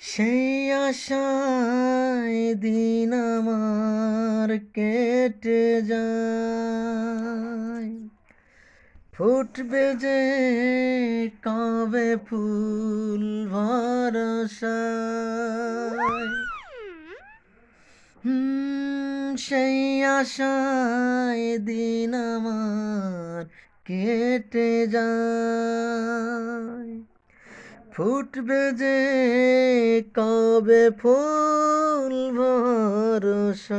সেই আশায় দিন আমার কেটে যায়। ফুটবে যে কবে ফুল ভরসায়। সেই আশায় দিন আমার কেটে যায়। ফুটবে যে কবে ফুল ভরসায়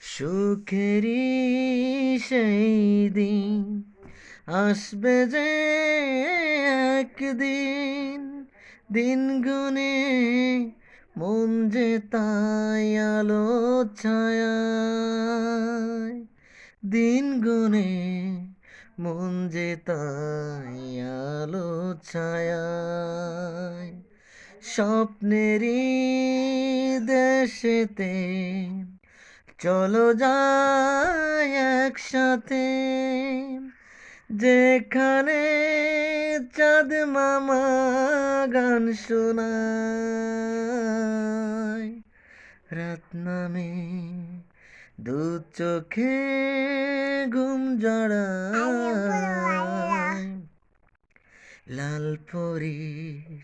সুখেরই সেই দিন আসবে যে একদিন। দিন গুনে মন যে তাই আলো ছায় দিন গুনে মন যে তাই আলো ছায় স্বপ্নেরই দেশেতে চলো যায় একসাথে। যেখানে চাঁদ মামা গান শোনায়, রাত নামে দু চোখে ঘুম জড়ায়। লাল পরীর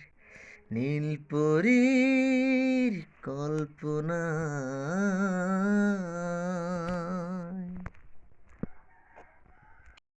নীল পরীর কল্পনা।